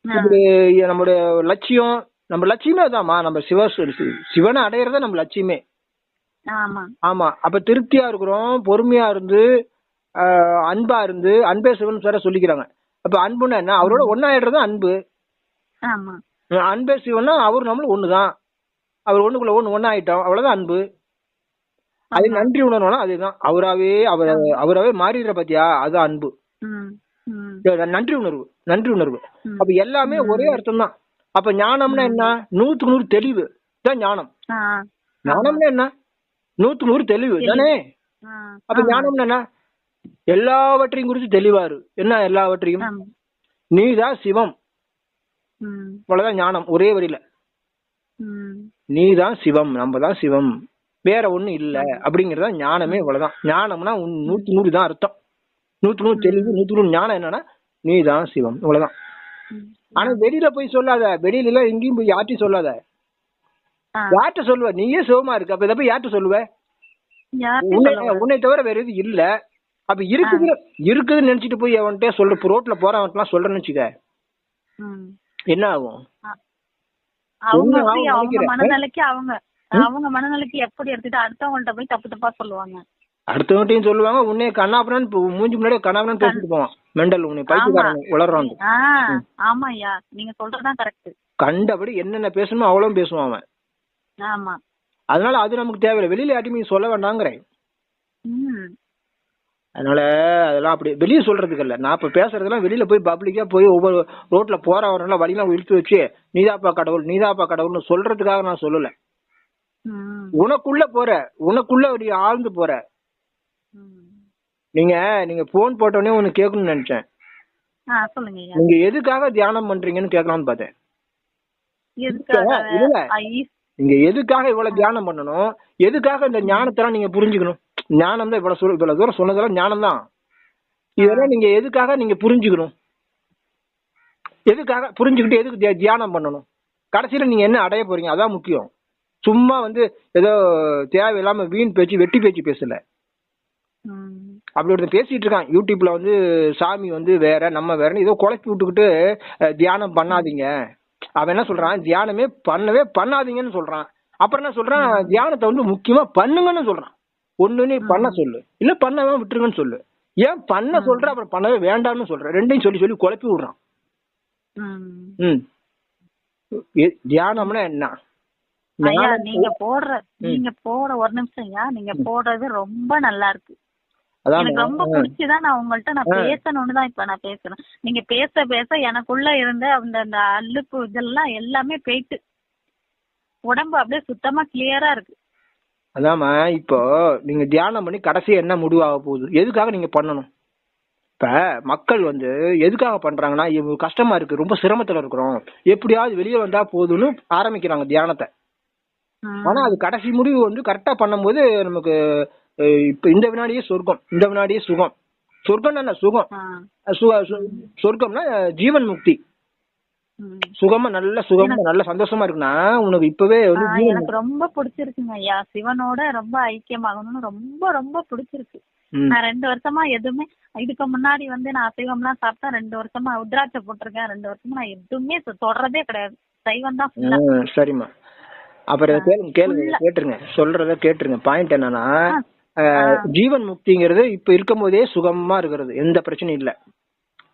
இப்படி நம்மளுடைய லட்சியம். நம்ம லட்சியமே அதாம்மா. நம்ம சிவ சிவனை அடையறத நம்ம லட்சியமே. ஆமா. அப்ப திருப்தியா இருக்கிறோம் பொறுமையா இருந்து அன்பா இருந்து அன்பே சிவன் சார சொல்லிக்கிறாங்க. அப்ப அன்புன்னா என்ன? அவரோட ஒன்னாயிடுறது அன்பு. அன்பே சிவன்னா அவர் நம்மளும் ஒண்ணுதான். அவர் ஒண்ணுக்குள்ள ஒண்ணு ஒன்னாயிட்டோம் அவ்வளவுதான் அன்பு. அது நன்றி உணர்வுனா அதுதான். அவராவே அவர் அவராவே மாறிடுற பாத்தியா? அது அன்பு. நன்றி உணர்வு நன்றி உணர்வு. அப்ப எல்லாமே ஒரே அர்த்தம் தான் அப்ப ஞானம்னா என்ன? நூத்துக்கு நூறு தெளிவு. தான் ஞானம். ஞானம்னா என்ன? நூத்துக்கு நூறு தெளிவு. தானே? அப்ப ஞானம்னா என்ன? எல்லாவற்றையும் குறித்து தெளிவாரு. என்ன எல்லாவற்றையும்? நீதான் சிவம். அவ்வளவுதான் ஞானம். ஒரே வரியில. நீதான் சிவம். நம்ம தான் சிவம். வேற ஒண்ணும் இல்ல. அப்படிங்கறதா ஞானமே இவ்வளவுதான். ஞானம்னா உன் நூத்தி நூறு தான் அர்த்தம். நூத்தி நூறு தெளிவு நூத்தி நூறு ஞானம் என்னன்னா நீதான் சிவம். இவ்வளவுதான். ஆனா வெளியில போய் சொல்லாத. வெளியில எல்லாம் எங்கேயும் போய் யார்ட்டையும் சொல்லாத. யார்கிட்ட சொல்லுவ? நீயே சிவமா இருக்க. அப்ப இதை போய் யார்கிட்ட சொல்லுவ? உன்னை தவிர வேற எதுவும் இல்ல. அப்ப இருக்குது இருக்குதுன்னு நினைச்சிட்டு போய் அவன்கிட்ட சொல்ற ரோட்ல போறவன்ட்டுலாம் சொல்றேன்னு வச்சுக்க. என்ன ஆகும்? அவங்க அவங்க. அவங்க மனநிலைக்கு எப்படி எடுத்துட்டு அடுத்தவங்கள்ட்ட போய் தப்பு தப்பா சொல்லுவாங்க. அடுத்தவன்ட்டையும் சொல்லுவாங்க உன்னை கண்ணாபுரான்னு மூஞ்சி முன்னாடி கண்ணாபுரான்னு பேசிட்டு போவான். மெண்டல் உன்னை பைத்தியக்காரன் உளறான் ஆ ஆமா ஐயா நீங்க சொல்றதுதான் கரெக்ட் கண்டபடி என்னென்ன பேசணுமோ அவ்வளவு பேசுவான் அவன். ஆமா. அதனால அது நமக்கு தேவையில்லை. வெளியில யார்ட்டையும் சொல்ல வேண்டாங்கிறேன். அதனால அதெல்லாம் அப்படி வெளியே சொல்றதுக்கு இல்ல. நான் இப்ப பேசுறதெல்லாம் வெளியில போய் பப்ளிக்கா போய் ஒவ்வொரு ரோட்ல போறவரெல்லாம் வழியெல்லாம் இழுத்து வச்சு நீதாப்பா கடவுள் நீதாப்பா கடவுள்னு சொல்றதுக்காக நான் சொல்லல. உனக்குள்ள போற உனக்குள்ள நீ ஆழ்ந்து போற. நீங்க நீங்க போன் போட்டோடனே ஒன்னு கேட்கணும்னு நினைச்சேன். நீங்க எதுக்காக தியானம் பண்றீங்கன்னு கேட்கலாம்னு பார்த்தேன். நீங்க எதுக்காக இவ்வளவு தியானம் பண்ணணும்? எதுக்காக இந்த ஞானத்தெல்லாம் நீங்க புரிஞ்சுக்கணும்? ஞானம் தான் இவ்வளவு சொல் இவ்வளவு தூரம் சொன்னதெல்லாம் ஞானம் தான். இதெல்லாம் நீங்க எதுக்காக நீங்க புரிஞ்சுக்கணும்? எதுக்காக புரிஞ்சுக்கிட்டு எதுக்கு தியா- தியானம் பண்ணணும்? கடைசியில நீங்க என்ன அடைய போறீங்க? அதான் முக்கியம். சும்மா வந்து ஏதோ தேவையில்லாம வீண் பேச்சு வெட்டி பேச்சு பேசல. அப்படி ஒருத்தன் பேசிட்டு இருக்கான். யூடியூப்ல வந்து சாமி வந்து வேற நம்ம வேறன்னு ஏதோ குழப்பி விட்டுக்கிட்டு தியானம் பண்ணாதீங்க. அவன் என்ன சொல்றான்? தியானமே பண்ணவே பண்ணாதீங்கன்னு சொல்றான். அப்புறம் என்ன சொல்றான்? தியானத்தை வந்து முக்கியமா பண்ணுங்கன்னு சொல்றான். ஒண்ணு நீ பண்ண சொல்லு. இல்ல பண்ணவே விட்டுருங்கன்னு சொல்லு. ஏன் பண்ண சொல்ற? அப்புறம் பண்ணவே வேண்டாம்னு சொல்ற. ரெண்டையும் சொல்லி சொல்லி குழப்பி விடுறான். ம். தியானம்னா என்ன? ஐயா நீங்க போடுற நீங்க போட ஒரு நிமிஷம் ஐயா நீங்க போடுறது ரொம்ப நல்லா இருக்கு. எனக்கு ரொம்ப பிடிச்சுதான் நான் உங்கள்ட்ட நான் பேசணும்னு தான் இப்ப நான் பேசுறேன். நீங்க பேச பேச எனக்குள்ள இருந்த அந்த அந்த அலுப்பு இதெல்லாம் எல்லாமே போயிட்டு. உடம்பு அப்படியே சுத்தமா கிளியரா இருக்கு. அதாம்மா இப்போ நீங்க தியானம் பண்ணி கடைசி என்ன முடிவாக போகுது? எதுக்காக நீங்க பண்ணணும்? இப்ப மக்கள் வந்து எதுக்காக பண்றாங்கன்னா கஷ்டமா இருக்கு ரொம்ப சிரமத்துல இருக்கிறோம். எப்படியாவது வெளியே வந்தா போதும்னு ஆரம்பிக்கிறாங்க தியானத்தை. ஆனா அது கடைசி முடிவு வந்து கரெக்டா பண்ணும்போது நமக்கு இப்ப இந்த வினாடியே சொர்க்கம். இந்த வினாடியே சுகம். சொர்க்கம் என்ன? சுகம். சொர்க்கம்னா ஜீவன் முக்தி. சுகமா நல்ல சுகமா நல்ல சந்தோஷமா இருக்குன்னா உனக்கு இப்பவே வந்து எனக்கு ரொம்ப பிடிச்சிருக்குங்க ஐயா. சிவனோட ரொம்ப ஐக்கியமாகணும்னு ரொம்ப ரொம்ப பிடிச்சிருக்கு. நான் ரெண்டு வருஷமா எதுவுமே இதுக்கு முன்னாடி வந்து நான் அசைவம்லாம் சாப்பிட்டா ரெண்டு வருஷமா உத்ராட்சை போட்டிருக்கேன். ரெண்டு வருஷமா நான் எதுவுமே தொ- தொடறதே கிடையாது. சைவம் தான் சரிம்மா. அப்புறம் கேளுங்க கேளுங்க கேட்டுருங்க. சொல்றத கேட்டுருங்க. பாயிண்ட் என்னன்னா ஜீவன் முக்திங்கிறது இப்ப இருக்கும் போதே சுகமா இருக்கிறது. எந்த பிரச்சனையும் இல்ல.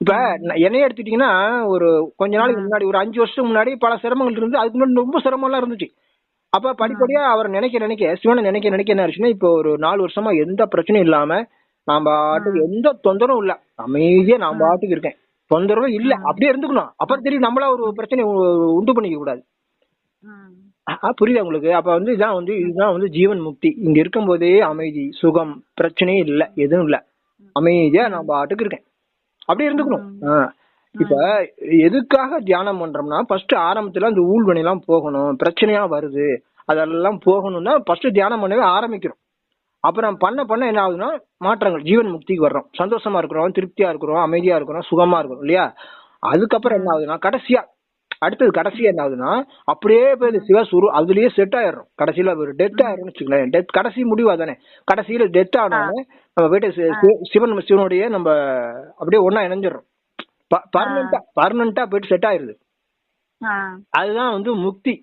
இப்ப என்னைய எடுத்துட்டீங்கன்னா ஒரு கொஞ்ச நாளைக்கு முன்னாடி ஒரு அஞ்சு வருஷத்துக்கு முன்னாடி பல சிரமங்கள் இருந்து அதுக்கு முன்னாடி ரொம்ப சிரமம்லாம் இருந்துச்சு. அப்ப படிப்படியா அவர் நினைக்க நினைக்க சிவனை நினைக்க நினைக்க என்ன ஆச்சுன்னா இப்போ ஒரு நாலு வருஷமா எந்த பிரச்சனையும் இல்லாம நான் பாட்டுக்கு எந்த தொந்தரவும் இல்ல. அமைதியா நான் பாட்டுக்கு இருக்கேன். தொந்தரவும் இல்ல. அப்படியே இருந்துக்கணும். அப்புறம் தெரியும் நம்மளா ஒரு பிரச்சனை உண்டு பண்ணிக்க கூடாது. புரியுதா உங்களுக்கு. அப்ப வந்து இதான் வந்து இதுதான் வந்து ஜீவன் முக்தி. இங்க இருக்கும்போதே அமைதி சுகம் பிரச்சனையே இல்ல எதுவும் இல்ல. அமைதியா நான் பாட்டுக்கு இருக்கேன். அப்படியே இருந்துக்கணும். ஆ. இப்ப எதுக்காக தியானம் பண்றோம்னா ஃபர்ஸ்ட் ஆரம்பத்துல அந்த ஊழ்வனை எல்லாம் போகணும் பிரச்சனையா வருது அதெல்லாம் போகணும்னா ஃபர்ஸ்ட் தியானம் பண்ணவே ஆரம்பிக்கிறோம் அப்புறம் பண்ண பண்ண என்ன ஆகுதுன்னா மாற்றங்கள். ஜீவன் முக்திக்கு வர்றோம். சந்தோஷமா இருக்கிறோம் திருப்தியா இருக்கிறோம் அமைதியா இருக்கிறோம் சுகமா இருக்கிறோம் இல்லையா? அதுக்கப்புறம் என்ன ஆகுதுன்னா கடைசியா அடுத்தது கடைசியா என்ன ஆகுதுன்னா அப்படியே போய் இந்த சிவசுரு அதுலயே செட் ஆயிடுறோம். கடைசியில ஒரு டெத் ஆயிடும்னு வச்சுக்கலேன் டெத் கடைசி முடிவு அதானே? கடைசியில டெத் ஆனோடனே நம்ம போயிட்டு சிவன் நம்ம சிவனுடைய நம்ம அப்படியே ஒண்ணா இணைஞ்சிடுறோம். பர்மனண்டா பர்மனண்டா போயிட்டு செட் ஆயிருது. அதுதான் வந்து முக்தி.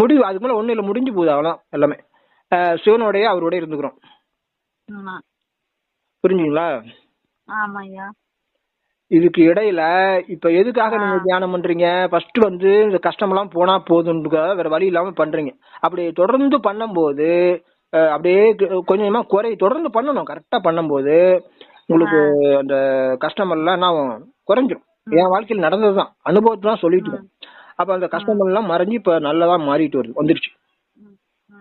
முடிவு அதுக்கு மேல ஒண்ணு இல்ல முடிஞ்சு போகுது அவ்வளவுதான் எல்லாமே. சிவனோடய அவரோட இருந்துக்கிறோம். புரிஞ்சுங்களா ஆமா ஐயா இதுக்கு இடையில இப்ப எதுக்காக நீங்க தியானம் பண்றீங்க? ஃபர்ஸ்ட் வந்து இந்த கஷ்டம் எல்லாம் போனா போதுன்ற வேற வழி இல்லாம பண்றீங்க. அப்படி தொடர்ந்து பண்ணும்போது அப்படியே கொஞ்சம் குறை தொடர்ந்து பண்ணணும். கரெக்டா பண்ணும்போது உங்களுக்கு அந்த கஷ்டம் எல்லாம் என்ன ஆகும்? குறைஞ்சிரும். என் வாழ்க்கையில் நடந்ததுதான். அனுபவத்தை தான் சொல்லிட்டு. அப்ப அந்த கஷ்டம் எல்லாம் மறைஞ்சு இப்ப நல்லதா மாறிட்டு வருது வந்துருச்சு.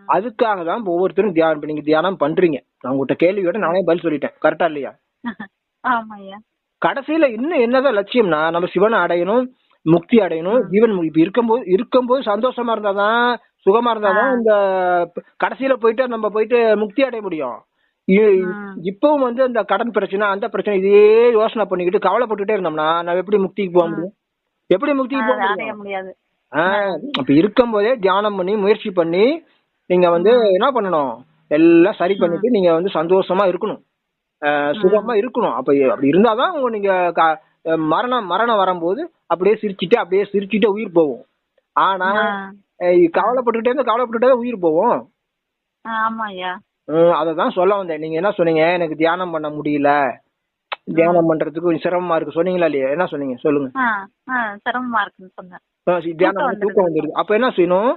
அதுக்காக தான் ஒவ்வொருத்தரும் தியானம் நீங்க தியானம் பண்றீங்க. நான் உங்ககிட்ட கேள்வியோட நானே பதில் சொல்லிட்டேன். கரெக்டா இல்லையா? [LAUGHS] ஆமா ஐயா கடைசியில இன்னும் என்னதான் லட்சியம்னா நம்ம சிவனை அடையணும் முக்தி அடையணும் ஜீவன் முக்தி. இப்ப இருக்கும்போது இருக்கும்போது சந்தோஷமா இருந்தாதான் சுகமா இருந்தாதான் இந்த கடைசியில போயிட்டு நம்ம போயிட்டு முக்தி அடைய முடியும். இப்பவும் வந்து இந்த கடன் பிரச்சனை அந்த பிரச்சனை இதே யோசனை பண்ணிக்கிட்டு கவலைப்பட்டுட்டே இருந்தோம்னா நம்ம எப்படி முக்திக்கு போக முடியும்? எப்படி முக்திக்கு போக முடியாது. ஆஹ் அப்ப இருக்கும்போதே தியானம் பண்ணி முயற்சி பண்ணி நீங்க வந்து என்ன பண்ணணும்? எல்லாம் சரி பண்ணிட்டு நீங்க வந்து சந்தோஷமா இருக்கணும். சுகமா இருக்கணும். அப்ப அப்படி இருந்தாதான் உங்க நீங்க மரணம் மரணம் வரும்போது அப்படியே சிரிச்சிட்டு அப்படியே சிரிச்சிட்டு உயிர் போகும். ஆனா கவலைப்பட்டுட்டே இருந்து கவலைப்பட்டுட்டே உயிர் ஹம் அததான் சொல்ல வந்தேன். நீங்க என்ன சொன்னீங்க? எனக்கு தியானம் பண்ண முடியல. தியானம் பண்றதுக்கு கொஞ்சம் சிரமமா இருக்கு. சொன்னீங்களா இல்லையா? என்ன சொன்னீங்க? சொல்லுங்க. சிரமமா இருக்குன்னு சொன்னேன். தியானம் தூக்கம் வந்துருது. அப்ப என்ன செய்யணும்?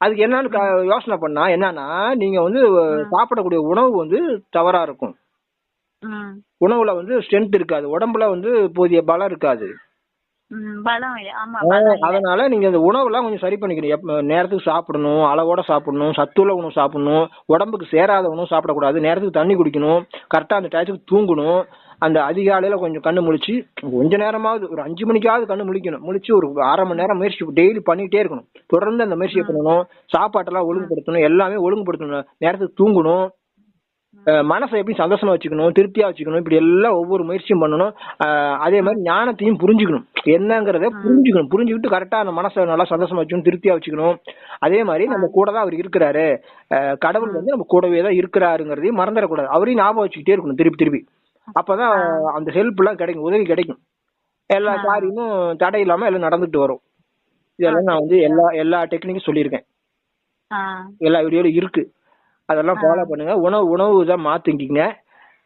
அதுக்கு என்னன்னு யோசனை பண்ணா என்னன்னா நீங்க வந்து சாப்பிடக்கூடிய உணவு வந்து தவறா இருக்கும். உணவுல வந்து ஸ்ட்ரென்த் இருக்காது. உடம்புல வந்து போதிய பலம் இருக்காது. அதனால நீங்க அந்த உணவுலாம் கொஞ்சம் சரி பண்ணிக்கணும். நேரத்துக்கு சாப்பிடணும் அளவோட சாப்பிடணும் சத்துள்ள உணவு சாப்பிடணும் உடம்புக்கு சேராத உணவு சாப்பிடக்கூடாது நேரத்துக்கு தண்ணி குடிக்கணும் கரெக்டா அந்த டயத்துக்கு தூங்கணும் அந்த அதிகாலையில கொஞ்சம் கண்ணு முழிச்சு கொஞ்ச நேரமாவது ஒரு அஞ்சு மணிக்காவது கண்ணு முழிக்கணும். முழிச்சு ஒரு அரை மணி நேரம் முயற்சி டெய்லி பண்ணிட்டே இருக்கணும். தொடர்ந்து அந்த முயற்சியை பண்ணணும் சாப்பாட்டெல்லாம் ஒழுங்குபடுத்தணும் எல்லாமே ஒழுங்குபடுத்தணும். நேரத்துக்கு தூங்கணும் மனசை எப்படி சந்தோஷமா வச்சுக்கணும் திருப்தியா வச்சுக்கணும் இப்படி எல்லாம் ஒவ்வொரு முயற்சியும் பண்ணணும். அதே மாதிரி ஞானத்தையும் புரிஞ்சுக்கணும். என்னங்கறத புரிஞ்சுக்கணும். புரிஞ்சுக்கிட்டு கரெக்டா அந்த மனசை நல்லா சந்தோஷமா வச்சுக்கணும் திருப்தியா வச்சுக்கணும். அதே மாதிரி நம்ம கூட தான் அவர் இருக்கிறாரு. கடவுள் வந்து நம்ம கூடவே தான் இருக்கிறாருங்கிறதையும் மறந்துடக்கூடாது. அவரையும் ஞாபகம் வச்சுக்கிட்டே இருக்கணும் திருப்பி திருப்பி. அப்பதான் அந்த ஹெல்ப் எல்லாம் கிடைக்கும் உதவி கிடைக்கும். எல்லா காரியமும் தடை இல்லாம எல்லாம் நடந்துட்டு வரும். இதெல்லாம் நான் வந்து எல்லா எல்லா டெக்னிக்கும் சொல்லியிருக்கேன். எல்லா வீடியோல இருக்கு. அதெல்லாம் ஃபாலோ பண்ணுங்க. உணவு உணவு தான் மாத்திக்கிங்க.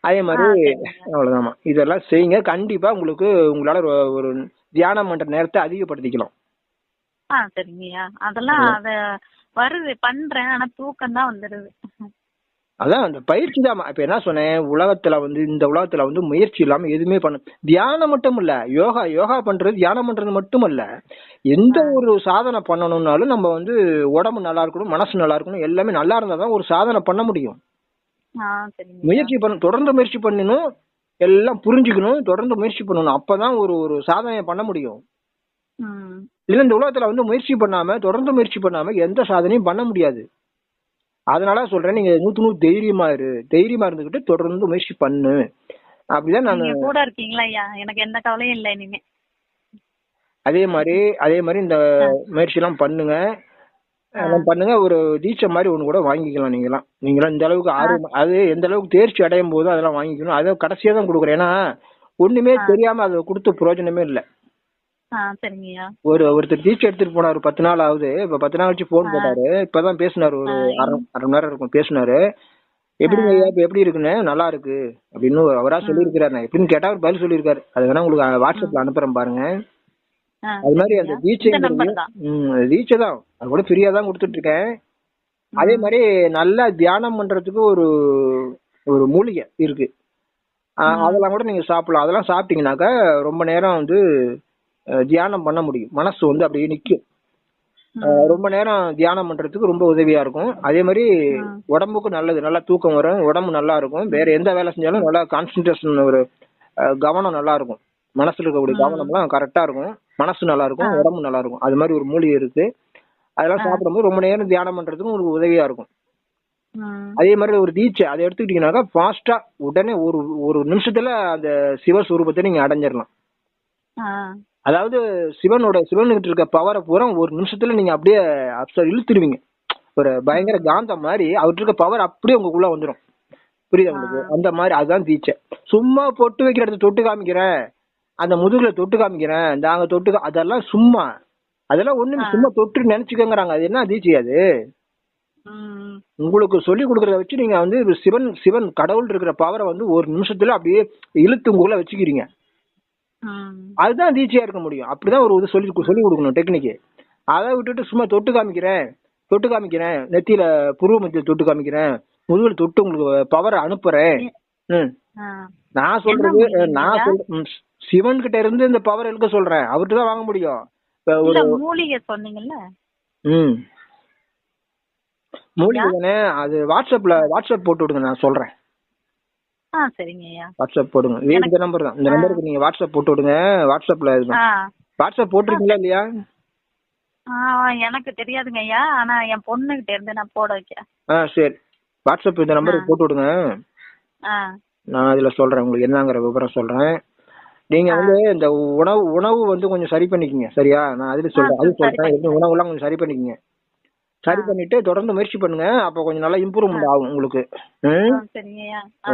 அதே மாதிரி அவ்வளவுதாம்மா. இதெல்லாம் செய்யுங்க. கண்டிப்பா உங்களுக்கு உங்களால ஒரு- தியானம் பண்ற நேரத்தை அதிகப்படுத்திக்கலாம். ஆ சரிங்கய்யா. அதெல்லாம் அத வருது. பண்றேன். ஆனா தூக்கம் தான் வந்துடுது அதான் அந்த பயிற்சி தான். இப்ப என்ன சொன்னேன்? உலகத்துல வந்து இந்த உலகத்துல வந்து முயற்சி இல்லாம எதுவுமே பண்ண தியானம் மட்டும் இல்ல. யோகா யோகா பண்றது தியானம் பண்றது மட்டும் இல்ல. எந்த ஒரு சாதனை பண்ணணும்னாலும் நம்ம வந்து உடம்பு நல்லா இருக்கணும் மனசு நல்லா இருக்கணும் எல்லாமே நல்லா இருந்தா தான் ஒரு சாதனை பண்ண முடியும். முயற்சி பண்ண தொடர்ந்து முயற்சி பண்ணணும் எல்லாம் புரிஞ்சுக்கணும் தொடர்ந்து முயற்சி பண்ணணும். அப்பதான் ஒரு ஒரு சாதனையை பண்ண முடியும். இல்ல இந்த உலகத்துல வந்து முயற்சி பண்ணாம தொடர்ந்து முயற்சி பண்ணாம எந்த சாதனையும் பண்ண முடியாது. அதனால சொல்றேன் நீங்க நூத்து நூறு தைரியமா இரு. தைரியமா இருந்துகிட்டு தொடர்ந்து முயற்சி பண்ணு. அப்படிதான் நான் நீங்க கூட இருக்கீங்களா ஐயா? எனக்கு எந்த கவலையும் இல்லை இனிமே. அதே மாதிரி அதே மாதிரி இந்த முயற்சி எல்லாம் பண்ணுங்க. பண்ணுங்க ஒரு தீட்சை மாதிரி ஒண்ணு கூட வாங்கிக்கலாம் நீங்களாம் நீங்களாம் இந்த அளவுக்கு ஆர்வம் அது எந்த அளவுக்கு தேர்ச்சி அடையும் போது அதெல்லாம் வாங்கிக்கணும். அதை கடைசியா தான் கொடுக்குறேன். ஏன்னா ஒண்ணுமே தெரியாம அதை கொடுத்த பிரயோஜனமே இல்லை. சரிங்கய்யா. ஒரு ஒருத்தர் தீட்சை எடுத்துட்டு போனாரு பத்து நாள் ஆகுது. இப்ப பத்து நாள் கழிச்சு போன் போட்டாரு. இப்பதான் பேசினாரு ஒரு அரை அரை மணி நேரம் இருக்கும் பேசினாரு. எப்படிங்க ஐயா இப்ப எப்படி இருக்குன்னு? நல்லா இருக்கு. அப்படின்னு அவரா சொல்லியிருக்கிறாரு. எப்படின்னு கேட்டா அவர் பதில் சொல்லியிருக்காரு. அது வேணா உங்களுக்கு வாட்ஸ்அப்ல அனுப்புறேன் பாருங்க. அது மாதிரி அந்த தீட்சைங்கிறது தீட்சை தான். அது கூட ஃப்ரீயா தான் கொடுத்துட்டு இருக்கேன். அதே மாதிரி நல்லா தியானம் பண்றதுக்கு ஒரு ஒரு மூலிகை இருக்கு. அதெல்லாம் கூட நீங்க சாப்பிடலாம். அதெல்லாம் சாப்பிட்டீங்கன்னாக்கா ரொம்ப நேரம் வந்து தியானம் பண்ண முடியும். மனசு வந்து அப்படியே நிக்கும். அஹ், ரொம்ப நேரம் தியானம் பண்றதுக்கு ரொம்ப உதவியா இருக்கும். அதே மாதிரி உடம்புக்கும் நல்லது. நல்லா தூக்கம் வரும். உடம்பு நல்லா இருக்கும். வேற எந்த வேலை செஞ்சாலும் நல்லா கான்சென்ட்ரேஷன் ஒரு கவனம் நல்லா இருக்கும். மனசுல இருக்கக்கூடிய கவனம்லாம் கரெக்டா இருக்கும். மனசு நல்லா இருக்கும். உடம்பு நல்லா இருக்கும். அது மாதிரி ஒரு மூலிகை இருக்கு. அதெல்லாம் சாப்பிடும்போது ரொம்ப நேரம் தியானம் பண்றதுக்கும் உங்களுக்கு உதவியா இருக்கும். அதே மாதிரி ஒரு தீட்சை. அதை எடுத்துக்கிட்டீங்கன்னாக்கா ஃபாஸ்டா உடனே ஒரு ஒரு நிமிஷத்துல அந்த சிவஸ்வரூபத்தை நீங்க அடைஞ்சிடலாம் அதாவது சிவனோட சிவனுக்கிட்ட இருக்க பவரை பூரா ஒரு நிமிஷத்துல நீங்க அப்படியே அப்சர் இழுத்துருவீங்க. ஒரு பயங்கர காந்தம் மாதிரி அவர்கிட்ட இருக்க பவர் அப்படியே உங்களுக்குள்ள வந்துடும் புரியுதா உங்களுக்கு? அந்த மாதிரி அதுதான் தீட்சை சும்மா பொட்டு வைக்கிற இடத்த தொட்டு காமிக்கிறேன். அந்த முதுகுல தொட்டு காமிக்கிறேன். இந்த அங்க தொட்டு அதெல்லாம் சும்மா. அதெல்லாம் ஒண்ணும் சும்மா தொட்டு நினைச்சுக்கங்கிறாங்க. அது என்ன தீட்சை அது? உங்களுக்கு சொல்லி கொடுக்கறத வச்சு நீங்க வந்து சிவன் சிவன் கடவுள் இருக்கிற பவரை வந்து ஒரு நிமிஷத்துல அப்படியே இழுத்து உங்களுக்குள்ள வச்சுக்கிறீங்க. அதுதான் தீட்சையா இருக்க முடியும். அப்படிதான் ஒரு இது சொல்லி சொல்லி கொடுக்கணும் டெக்னிக்கு அதை விட்டுட்டு சும்மா தொட்டு காமிக்கிறேன். தொட்டு காமிக்கிறேன். நெத்தியில புருவ மத்தியில தொட்டு காமிக்கிறேன். முதுகுல தொட்டு உங்களுக்கு பவரை அனுப்புறேன். நான் சொல்றது நான் சொல்றேன் சிவன் கிட்ட இருந்து இந்த பவர் எடுக்க சொல்றேன். அவர்கிட்ட தான் வாங்க முடியும். மூலிகை சொன்னீங்கல்ல? ம். மூலிகை தானே. அது வாட்ஸ்அப்ல வாட்ஸ்அப் போட்டு விடுங்க நான் சொல்றேன். ஆ சரிங்க ஐயா. வாட்ஸ்அப் போடுங்க. இதே இந்த நம்பர் தான். இந்த நம்பருக்கு நீங்க வாட்ஸ்அப் போட்டு விடுங்க வாட்ஸ்அப்ல வாட்ஸ்அப் போட்டிருக்கீங்களா இல்லையா? ஆ எனக்கு தெரியாதுங்க ஐயா. ஆனா என் பொண்ணுகிட்ட இருந்து நான் போட வைக்கிறேன். ஆ சரி. வாட்ஸ்அப் இந்த நம்பருக்கு போட்டு விடுங்க நான் அதுல சொல்றேன். உங்களுக்கு என்னங்கிற விவரம் சொல்றேன். நீங்க வந்து இந்த உணவு உணவு வந்து கொஞ்சம் சரி பண்ணிக்கங்க. சரியா? நான் அதுல சொல்றேன். அது சொல்றேன். இந்த உணவுலாம் கொஞ்சம் சரி பண்ணிக்கங்க. சரி பண்ணிட்டு தொடர்ந்து முயற்சி பண்ணுங்க. அப்ப கொஞ்சம் நல்லா இம்ப்ரூவ்மெண்ட் ஆகும் உங்களுக்கு.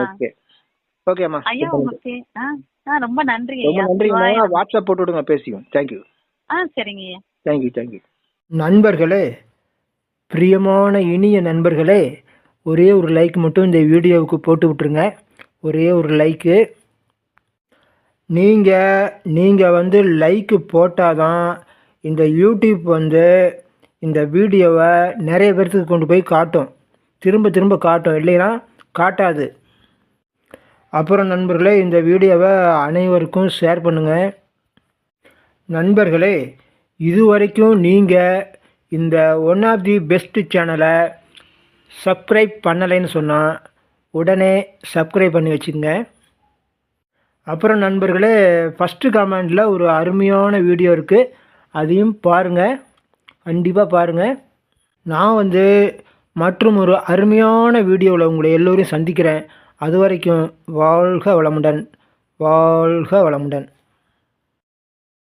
ஓகே ஓகேம்மா ஐயா உங்களுக்கு ரொம்ப நன்றி ரொம்ப நன்றிங்கம்மா வாட்ஸ்அப் போட்டு விடுங்க பேசிக்கும் தேங்க்யூ ஆ சரிங்க ஐயா. தேங்க்யூ தேங்க்யூ நண்பர்களே பிரியமான இனிய நண்பர்களே ஒரே ஒரு லைக் மட்டும் இந்த வீடியோவுக்கு போட்டு விட்ருங்க ஒரே ஒரு லைக்கு நீங்கள் நீங்கள் வந்து லைக்கு போட்டால் தான் இந்த யூடியூப் வந்து இந்த வீடியோவை நிறைய பேர்த்துக்கு கொண்டு போய் காட்டும். திரும்ப திரும்ப காட்டும். இல்லைன்னா காட்டாது. அப்புறம் நண்பர்களே இந்த வீடியோவை அனைவருக்கும் ஷேர் பண்ணுங்கள் நண்பர்களே இதுவரைக்கும் நீங்கள் இந்த ஒன் ஆஃப் தி பெஸ்ட்டு சேனலை சப்ஸ்கிரைப் பண்ணலைன்னு சொன்னால் உடனே சப்ஸ்கிரைப் பண்ணி வச்சுக்கோங்க. அப்புறம் நண்பர்களே ஃபஸ்ட்டு கமெண்டில் ஒரு அருமையான வீடியோ இருக்குது அதையும் பாருங்கள் கண்டிப்பாக பாருங்கள் நான் வந்து மற்றும் ஒரு அருமையான வீடியோவில் உங்களை எல்லோரையும் சந்திக்கிறேன். அது வரைக்கும் வாழ்க வளமுடன் வாழ்க வளமுடன்.